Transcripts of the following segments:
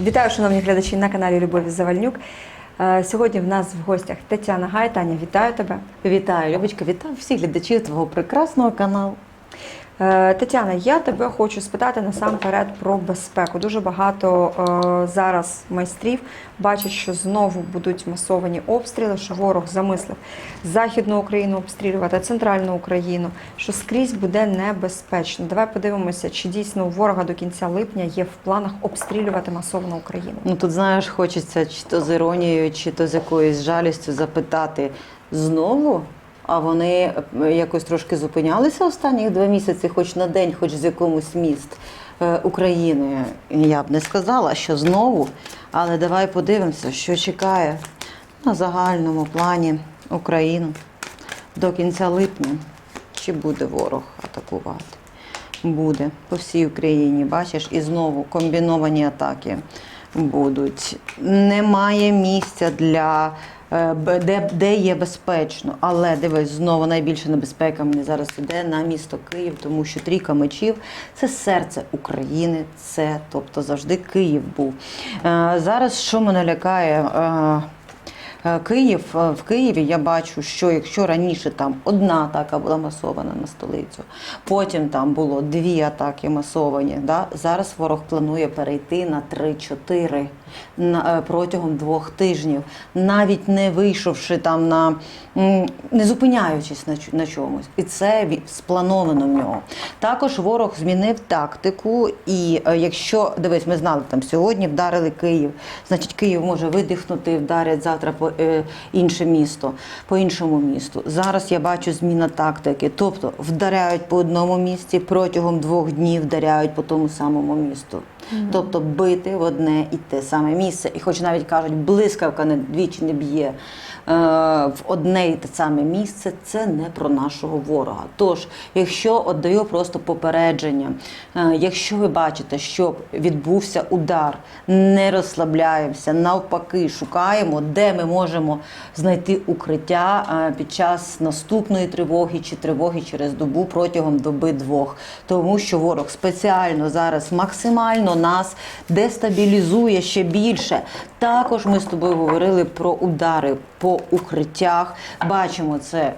Вітаю, шановні глядачі на каналі Любові Завальнюк. Е, Сьогодні в нас в гостях Тетяна Гай. Таня, вітаю тебе. Вітаю, Любочка, вітаю всіх глядачів твого прекрасного каналу. Е, Тетяна, я тебе хочу спитати насамперед про безпеку. Дуже багато е, зараз майстрів бачать, що знову будуть масовані обстріли, що ворог замислив Західну Україну обстрілювати, центральну Україну, що скрізь буде небезпечно. Давай подивимося, чи дійсно у ворога до кінця липня є в планах обстрілювати масовно Україну. Ну тут знаєш, хочеться чи то з іронією, чи то з якоюсь жалістю запитати знову. А вони е, якось трошки зупинялися останні два місяці, хоч на день, хоч з якомусь міст е, України. Я б не сказала, що знову. Але давай подивимося, що чекає на загальному плані Україну до кінця липня. Чи буде ворог атакувати? Буде по всій Україні. Бачиш, і знову комбіновані атаки будуть. Немає місця для де, де є безпечно. Але дивись, знову найбільша небезпека мені зараз іде на місто Київ, тому що трійка мечів це серце України, це тобто завжди Київ був. Е, Зараз що мене лякає? Е, Е, Київ е, в Києві я бачу, що якщо раніше там одна атака була масована на столицю, потім там було дві атаки масовані. Да? Зараз ворог планує перейти на 3-4 на, е, протягом двох тижнів, навіть не вийшовши там на не зупиняючись на, на чомусь, і це сплановано в нього. Також ворог змінив тактику, і е, якщо дивись, ми знали там сьогодні вдарили Київ, значить Київ може видихнути, вдарять завтра по е, інше місто, по іншому місту. Зараз я бачу зміна тактики, тобто вдаряють по одному місці протягом двох днів вдаряють по тому самому місту. Тобто бити в одне і те саме місце. І хоч навіть кажуть, блискавка не двічі не б'є е, в одне і те саме місце, це не про нашого ворога. Тож, якщо отдаю просто попередження, е, якщо ви бачите, що відбувся удар, не розслабляємося, навпаки, шукаємо, де ми можемо знайти укриття е, під час наступної тривоги чи тривоги через добу протягом доби двох, тому що ворог спеціально зараз максимально нас дестабілізує ще більше. Також ми з тобою говорили про удари по укриттях. Бачимо це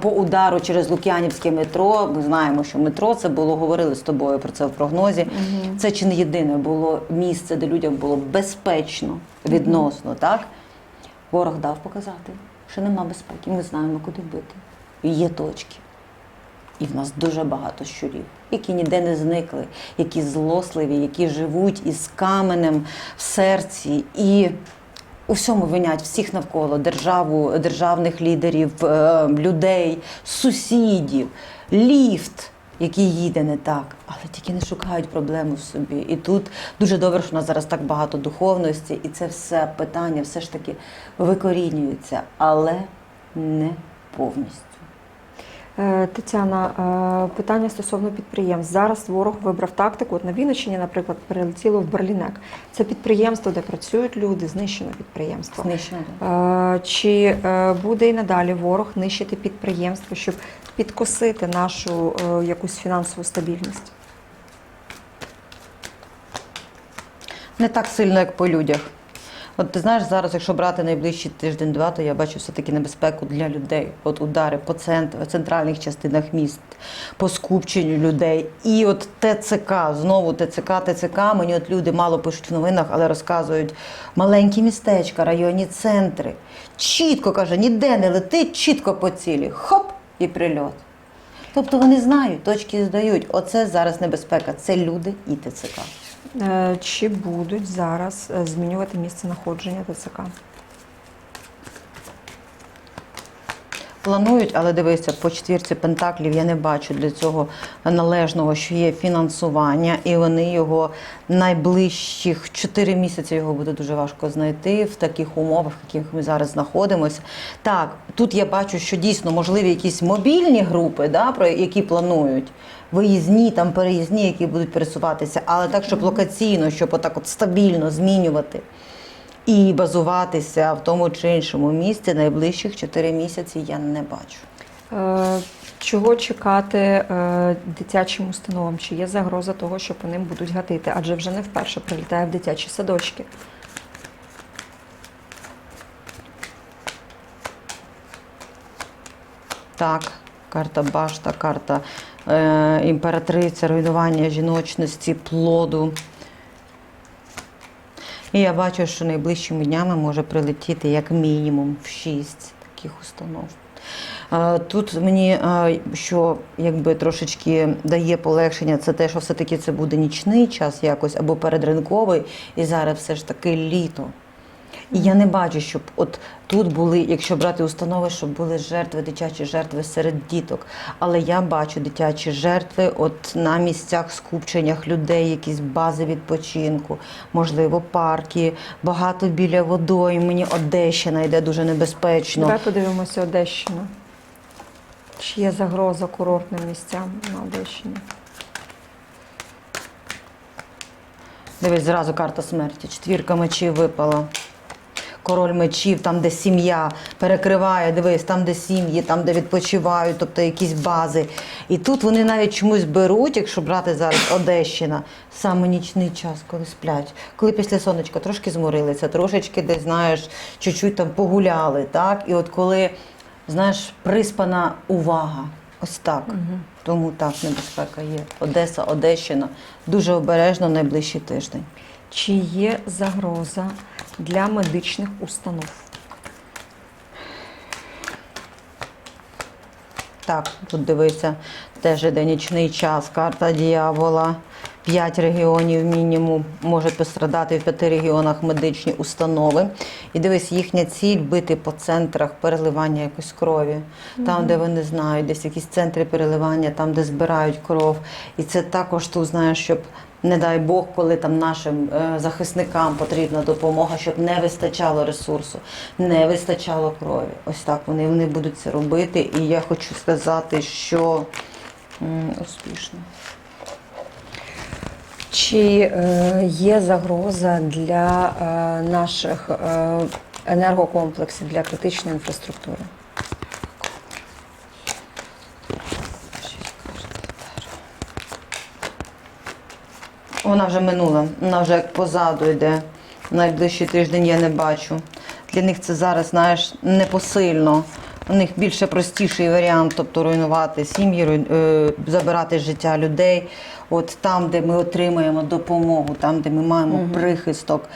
по удару через Лук'янівське метро. Ми знаємо, що метро це було говорили з тобою про це в прогнозі. Це чи не єдине було місце, де людям було безпечно відносно, так? Ворог дав показати, що нема безпеки. Ми знаємо, куди бити. Є точки. І в нас дуже багато щурів, які ніде не зникли, які злосливі, які живуть із каменем в серці і у всьому винять всіх навколо державу, державних лідерів, е, людей, сусідів, ліфт. Який їде не так, але тільки не шукають проблему в собі. І тут дуже добре, що у нас зараз так багато духовності, і це все питання все ж таки викорінюється, але не повністю. Е, Тетяна, е, питання стосовно підприємств. Зараз ворог вибрав тактику. От на Вінниччині, наприклад, прилетіло в Берлінек. Це підприємство, де працюють люди, знищено підприємство. Знищено. Е, Чи буде і надалі ворог нищити підприємство, щоб підкосити нашу якусь фінансову стабільність? Не так сильно, як по людях. От ти знаєш, зараз, якщо брати найближчий тиждень-два, то я бачу все-таки небезпеку для людей. От удари по центр, центральних частинах міст, по скупченню людей. І от ТЦК, знову ТЦК, ТЦК. Мені от люди мало пишуть в новинах, але розказують маленькі містечка, районні центри. Чітко каже, ніде не летить, чітко по цілі. Хоп! І прильот. Тобто вони знають, точки здають. Оце зараз небезпека. Це люди і ТЦК. Е, Чи будуть зараз е, змінювати місце знаходження ТЦК? Планують, але дивися, по четвірці пентаклів я не бачу для цього належного, що є фінансування, і вони його найближчих 4 місяці його буде дуже важко знайти в таких умовах, в яких ми зараз знаходимося. Так, тут я бачу, що дійсно можливі якісь мобільні групи, да, про які планують. Виїзні, там переїзні, які будуть пересуватися, але так, щоб локаційно, щоб отак от стабільно змінювати і базуватися в тому чи іншому місці найближчих 4 місяці я не бачу. Е, Чого чекати е, дитячим установам? Чи є загроза того, що по ним будуть гатити? Адже вже не вперше прилітає в дитячі садочки. Так, карта башта, карта імператриця, руйнування жіночності, плоду. І я бачу, що найближчими днями може прилетіти як мінімум в шість таких установ. Е, Тут мені е, що якби трошечки дає полегшення, це те, що все-таки це буде нічний час якось або передринковий, і зараз все ж таки літо. І я не бачу, щоб от тут були, якщо брати установи, щоб були жертви, дитячі жертви серед діток. Але я бачу дитячі жертви от на місцях скупченнях людей, якісь бази відпочинку, можливо, парки, багато біля водою. Мені Одещина йде дуже небезпечно. Давай подивимося Одещину. Чи є загроза курортним місцям на Одещині? Дивись, зразу карта смерті. Четвірка мечів випала. Король мечів, там, де сім'я перекриває, дивись, там, де сім'ї, там, де відпочивають, тобто якісь бази. І тут вони навіть чомусь беруть, якщо брати зараз Одещина, саме нічний час, коли сплять, коли після сонечка трошки зморилися, трошечки десь, знаєш, чуть-чуть там погуляли, так? І от коли, знаєш, приспана увага. Ось так. Тому так, небезпека є. Одеса, Одещина. Дуже обережно найближчий тиждень. Чи є загроза для медичних установ. Так, тут дивиться, теж іде час, карта діявола. П'ять регіонів мінімум можуть пострадати в п'яти регіонах медичні установи. І дивись, їхня ціль бити по центрах переливання якоїсь крові, там, де вони знають, десь якісь центри переливання, там, де збирають кров. І це також тут знаєш, щоб. Не дай Бог, коли там нашим е, захисникам потрібна допомога, щоб не вистачало ресурсу, не вистачало крові. Ось так вони вони будуть це робити. І я хочу сказати, що м, успішно. Чи е, є загроза для е, наших е, енергокомплексів, для критичної інфраструктури? Вона вже минула, вона вже як позаду йде. Найближчий тиждень я не бачу. Для них це зараз, знаєш, непосильно. У них більше простіший варіант, тобто руйнувати сім'ї, забирати життя людей. От там, де ми отримуємо допомогу, там, де ми маємо прихисток.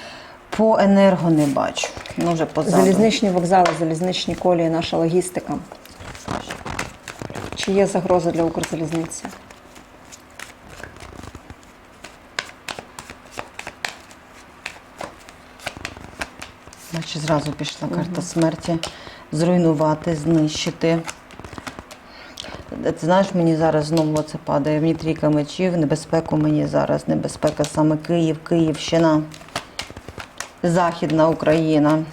По енерго не бачу. Ну вже позаду. Залізничні вокзали, залізничні колії, наша логістика. Чи є загроза для Укрзалізниці? Значить, зразу пішла карта смерті. Зруйнувати, знищити. Ти знаєш, мені зараз знову це падає. Мені трійка мечів, небезпеку мені зараз. Небезпека саме Київ, Київщина, Західна Україна.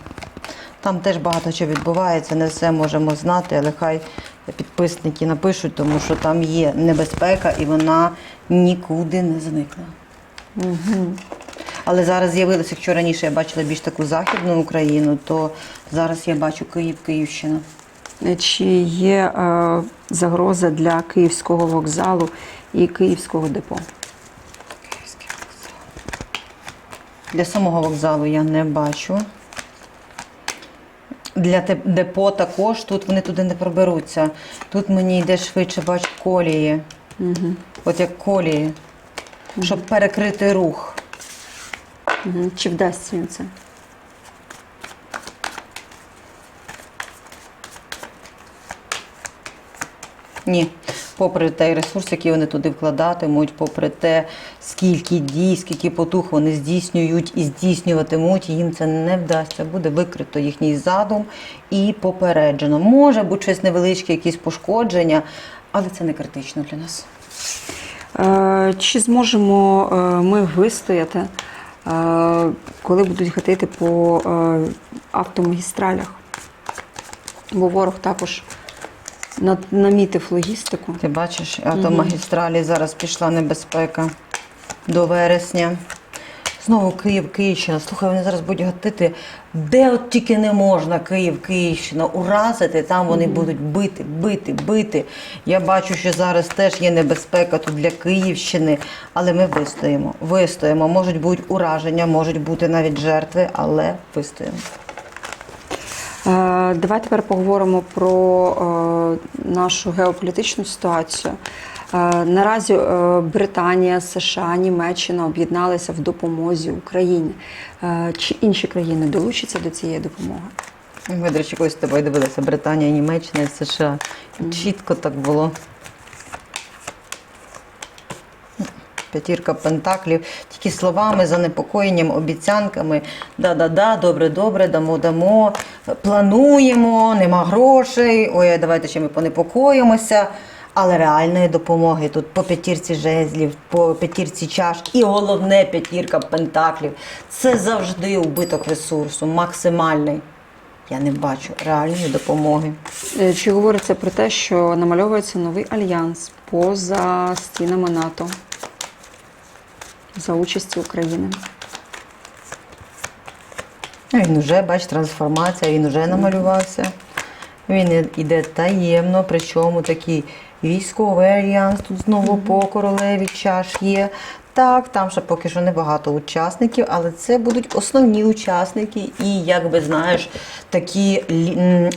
Там теж багато чого відбувається, не все можемо знати, але хай підписники напишуть, тому що там є небезпека і вона нікуди не зникне. Але зараз з'явилося, якщо раніше я бачила більш таку західну Україну, то зараз я бачу Київ, Київщина. Чи є е, загроза для Київського вокзалу і Київського депо? Для самого вокзалу я не бачу. Для депо також тут вони туди не проберуться. Тут мені йде швидше, бачу колії. Угу. От як колії, щоб перекрити рух. Угу. Чи вдасться їм це? Ні. Попри той ресурс, який вони туди вкладатимуть, попри те, скільки дій, скільки потух вони здійснюють і здійснюватимуть, їм це не вдасться. Буде викрито їхній задум і попереджено. Може бути щось невеличке, якісь пошкодження, але це не критично для нас. Е, Чи зможемо е, ми вистояти, е, коли будуть гатити по автомагістралях? Бо ворог також на- намітив логістику. Ти бачиш, автомагістралі зараз пішла небезпека до вересня. Знову Київ, Київщина. Слухай, вони зараз будуть гатити, де от тільки не можна Київ, Київщина уразити, там вони будуть бити, бити, бити. Я бачу, що зараз теж є небезпека тут для Київщини, але ми вистоїмо. Вистоїмо. Можуть бути ураження, можуть бути навіть жертви, але вистоїмо. Е, Давай тепер поговоримо про е, нашу геополітичну ситуацію. Е, Наразі Британія, США, Німеччина об'єдналися в допомозі Україні. Чи інші країни долучаться до цієї допомоги? Ми, до речі, колись з тобою дивилися Британія, Німеччина і США. Чітко так було. П'ятірка пентаклів, тільки словами, занепокоєнням, обіцянками. Да-да-да, добре, добре, дамо, дамо, плануємо, нема грошей. Ой, давайте ще ми понепокоїмося. Але реальної допомоги тут по п'ятірці жезлів, по п'ятірці чаш і головне п'ятірка пентаклів. Це завжди убиток ресурсу, максимальний. Я не бачу реальної допомоги. Е, Чи говориться про те, що намальовується новий альянс поза стінами НАТО за участі України? Ну, Він вже, бач, трансформація, він вже намалювався. Він іде таємно, причому такий військовий альянс, тут знову по королеві чаш є. Так, там ще поки що небагато учасників, але це будуть основні учасники, і якби знаєш, такі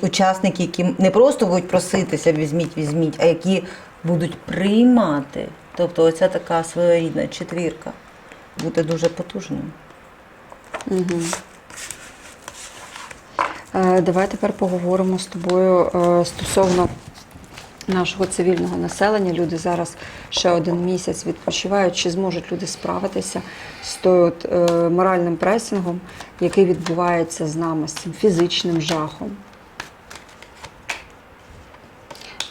учасники, які не просто будуть проситися, візьміть, візьміть, а які будуть приймати. Тобто оця така своєрідна четвірка буде дуже потужною. Е, Давай тепер поговоримо з тобою е, стосовно нашого цивільного населення. Люди зараз ще один місяць відпочивають. Чи зможуть люди справитися з тою е, моральним пресингом, який відбувається з нами, з цим фізичним жахом?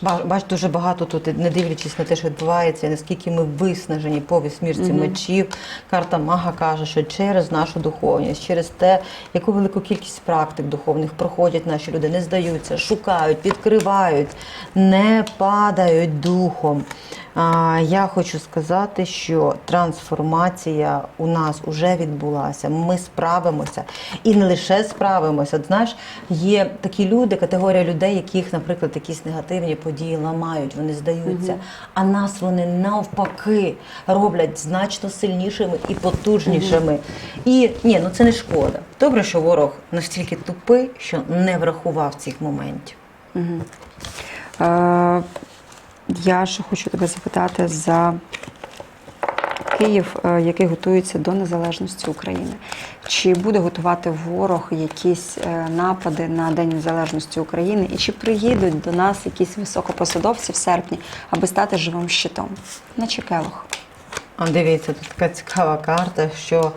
Бач, дуже багато тут, не дивлячись на те, що відбувається, і наскільки ми виснажені по вісьмірці мечів. Карта Мага каже, що через нашу духовність, через те, яку велику кількість практик духовних проходять наші люди, не здаються, шукають, відкривають, не падають духом. А, я хочу сказати, що трансформація у нас вже відбулася. Ми справимося і не лише справимося. От Знаєш, є такі люди, категорія людей, яких, наприклад, якісь негативні події ламають, вони здаються. А нас вони навпаки роблять значно сильнішими і потужнішими. І ні, ну це не шкода. Добре, що ворог настільки тупий, що не врахував цих моментів. Е, Я ще хочу тебе запитати за Київ, е, який готується до незалежності України. Чи буде готувати ворог якісь е, напади на День Незалежності України? І чи приїдуть до нас якісь високопосадовці в серпні, аби стати живим щитом? Наче келох. А дивіться, тут така цікава карта, що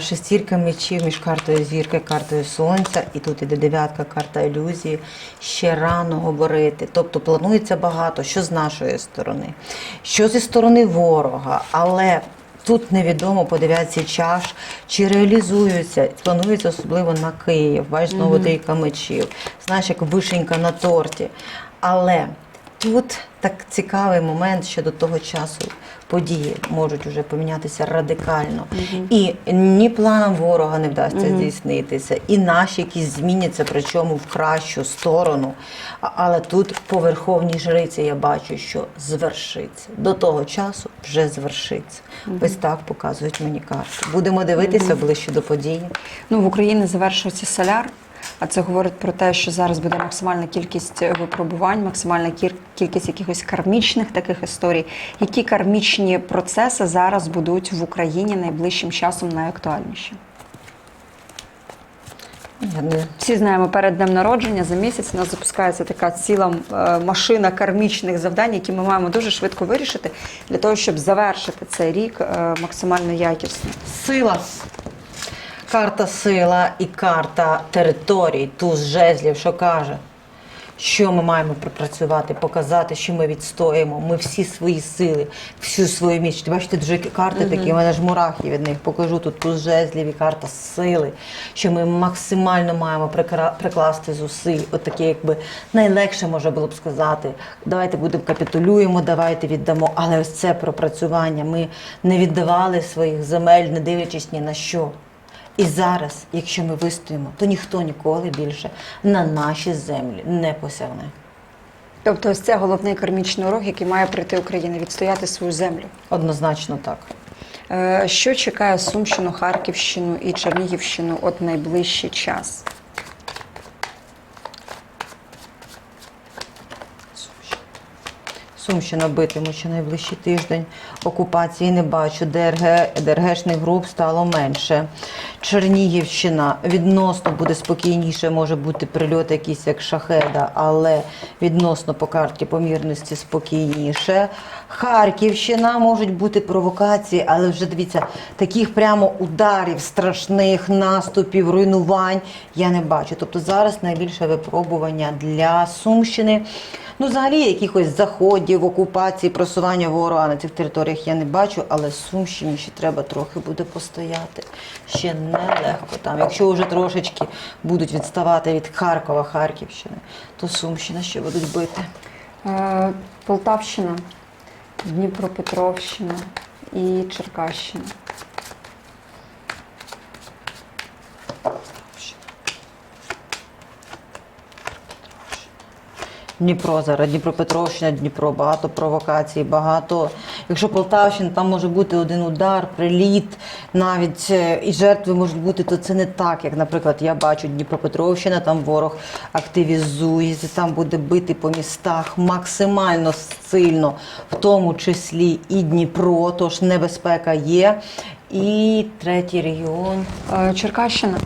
шестірка мечів між картою зірки, картою сонця, і тут іде дев'ятка, карта ілюзії. Ще рано говорити. Тобто планується багато, що з нашої сторони, що зі сторони ворога, але. Тут невідомо по дев'ятці чаш, чи реалізуються, планується особливо на Київ. Бачиш, знову трійка мечів. Знаєш, як вишенька на торті. Але Тут так цікавий момент, що до того часу події можуть вже помінятися радикально. І ні планам ворога не вдасться здійснитися, і наші якісь зміняться, причому в кращу сторону. Але тут по верховній жриці я бачу, що звершиться. До того часу вже звершиться. Ось так показують мені карти. Будемо дивитися ближче до події. Ну, в Україні завершується соляр, а це говорить про те, що зараз буде максимальна кількість випробувань, максимальна кількість якихось кармічних таких історій. Які кармічні процеси зараз будуть в Україні найближчим часом найактуальніші? Всі знаємо, перед днем народження за місяць у нас запускається така ціла е, машина кармічних завдань, які ми маємо дуже швидко вирішити для того, щоб завершити цей рік е, максимально якісно. Сила. Карта сила і карта територій, туз жезлів, що каже, Що ми маємо пропрацювати, показати, що ми відстоїмо. Ми всі свої сили, всю свою міць. Бачите, дуже карти такі, у мене ж мурахи від них покажу. Тут туз жезлів і карта сили, що ми максимально маємо прикласти зусиль. От таке, якби найлегше можна було б сказати. Давайте будемо капітулюємо, давайте віддамо. Але ось це пропрацювання. Ми не віддавали своїх земель, не дивлячись ні на що. І зараз, якщо ми вистоїмо, то ніхто ніколи більше на наші землі не посягне. Тобто, ось це головний кармічний урок, який має прийти Україна, відстояти свою землю. Однозначно так. Е, Що чекає Сумщину, Харківщину і Чернігівщину от найближчий час? Сумщина битиму ще найближчий тиждень. Окупації не бачу. ДРГ, ДРГшних груп стало менше. Чернігівщина відносно буде спокійніше, може бути прильот якийсь як шахеда, але відносно по карті помірності спокійніше. Харківщина можуть бути провокації, але вже дивіться, таких прямо ударів, страшних наступів, руйнувань я не бачу. Тобто зараз найбільше випробування для Сумщини. Ну, взагалі, якихось заходів, окупації, просування ворога на цих територіях я не бачу, але Сумщині ще треба трохи буде постояти. Ще нелегко там. Якщо вже трошечки будуть відставати від Харкова, Харківщини, то Сумщина ще будуть бити. Е, Полтавщина, Дніпропетровщина і Черкащина. Дніпро зараз, Дніпропетровщина, Дніпро, багато провокацій, багато. Якщо Полтавщина, там може бути один удар, приліт, навіть е, і жертви можуть бути, то це не так, як, наприклад, я бачу Дніпропетровщина, там ворог активізується, там буде бити по містах максимально сильно, в тому числі і Дніпро, тож небезпека є. І третій регіон. Е, Черкащина.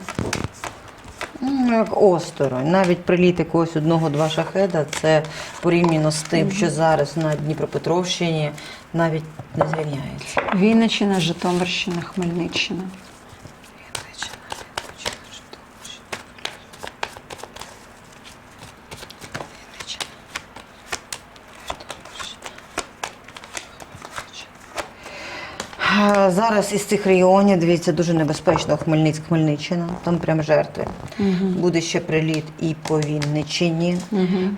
Ну, як осторонь. Навіть приліт якогось одного-два шахеда це порівняно з тим, що зараз на Дніпропетровщині навіть не зрівняється. Вінниччина, Житомирщина, Хмельниччина. Зараз із цих регіонів, дивіться, дуже небезпечно Хмельницьк, Хмельниччина, там прям жертви. Буде ще приліт і по Вінниччині.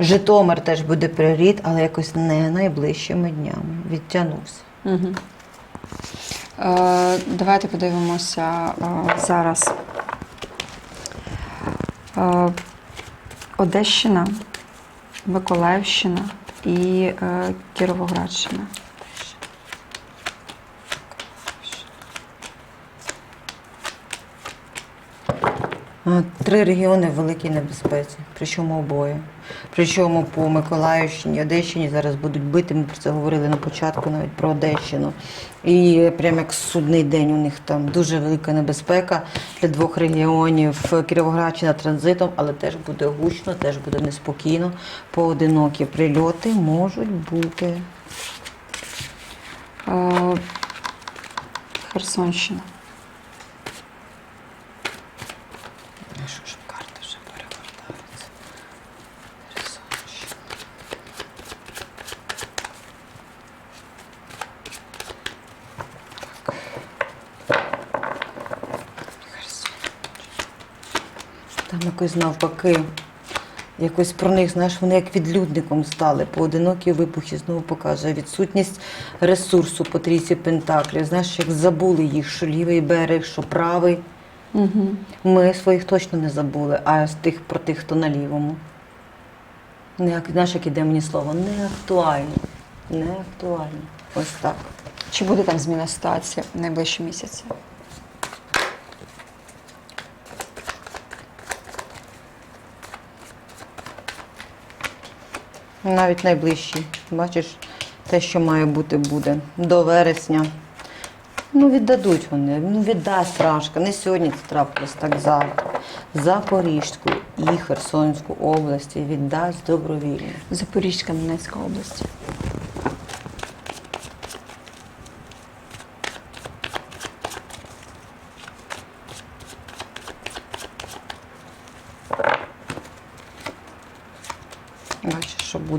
Житомир теж буде приліт, але якось не найближчими днями. Відтягнувся. Угу. Е, давайте подивимося е, зараз. Е, Одещина, Миколаївщина і е, Кіровоградщина. Три регіони в великій небезпеці, причому обоє. Причому по Миколаївщині, Одещині зараз будуть бити. Ми про це говорили на початку, навіть про Одещину. І прямо як судний день у них там дуже велика небезпека для двох регіонів. Кіровоградщина транзитом, але теж буде гучно, теж буде неспокійно. Поодинокі прильоти можуть бути. Херсонщина. Що ж карти вже перевертаються? Там якось навпаки. Якось про них, знаєш, вони як відлюдником стали. Поодинокі вибухи знову показує відсутність ресурсу по трійці пентаклів. Знаєш, як забули їх, що лівий берег, що правий. Угу. Ми своїх точно не забули, а з тих про тих, хто на лівому. Не, знаєш, як іде мені слово? Не актуальні. Не актуальні. Ось так. Чи буде там зміна ситуації в найближчі місяці? Навіть найближчі. Бачиш, те, що має бути, буде. До вересня. Ну, віддадуть вони. Ну, віддасть Рашка. Не сьогодні це трапилось, так завтра. Запорізьку і Херсонську області віддасть добровільно. Запорізька, Донецька область.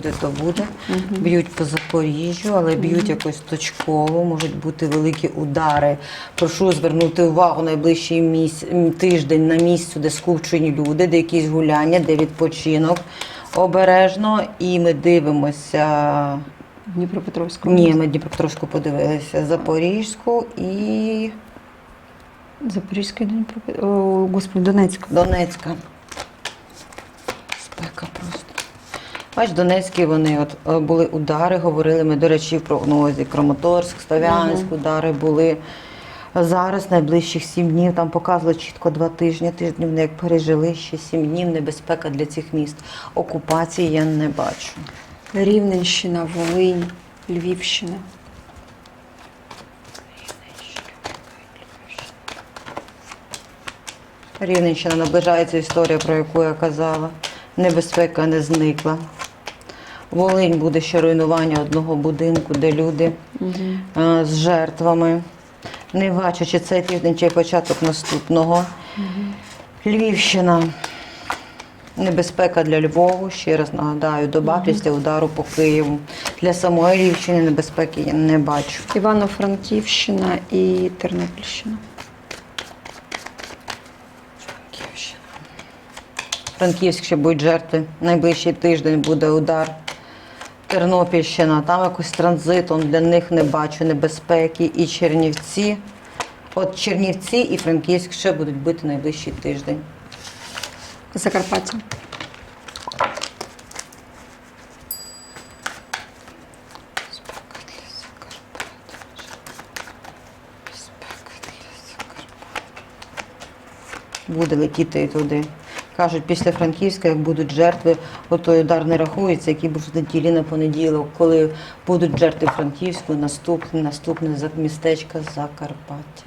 Буде, то буде. Б'ють по Запоріжжю, але б'ють якось точково, можуть бути великі удари. Прошу звернути увагу найближчий міс... тиждень на місцю, де скупчені люди, де якісь гуляння, де відпочинок. Обережно, і ми дивимося. Дніпропетровську. Ні, ми Дніпропетровську подивилися, Запорізьку і Запорізької Дніпропетровську. О, Господи, Донецька. Донецька. Спека просто. Бач, Донецькі вони от е, були удари, говорили ми, до речі, в прогнозі. Краматорськ, Слов'янськ, удари були. Зараз найближчих сім днів там показували чітко два тижні. Тиждень вони як пережили ще сім днів. Небезпека для цих міст. Окупації я не бачу. Рівненщина, Волинь, Львівщина. Рівненщина наближається історія, про яку я казала. Небезпека не зникла. Волинь буде ще руйнування одного будинку, де люди е, з жертвами. Не бачу, чи цей тиждень, чи початок наступного. Львівщина. Небезпека для Львову, ще раз нагадаю, доба після удару по Києву. Для самої Львівщини небезпеки я не бачу. Івано-Франківщина і Тернопільщина. Франківськ ще будуть жертви. Найближчий тиждень буде удар. Тернопільщина, там якось транзитом для них не бачу небезпеки. І Чернівці. От Чернівці і Франківськ ще будуть бити найближчий тиждень. Закарпаття. Буде летіти і туди. Кажуть, після Франківська, як будуть жертви, отой удар не рахується, який був в неділі на понеділок, коли будуть жертви Франківську, наступне, наступне за- містечко Закарпаття.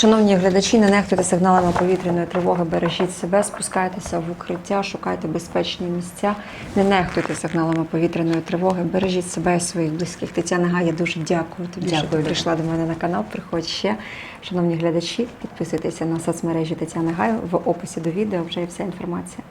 Шановні глядачі, не нехтуйте сигналами повітряної тривоги, бережіть себе, спускайтеся в укриття, шукайте безпечні місця. Не нехтуйте сигналами повітряної тривоги, бережіть себе і своїх близьких. Тетяна Гая, дуже дякую тобі, що ти прийшла до мене на канал. Приходь ще. Шановні глядачі, підписуйтеся на соцмережі Тетяни Гай. В описі до відео вже є вся інформація.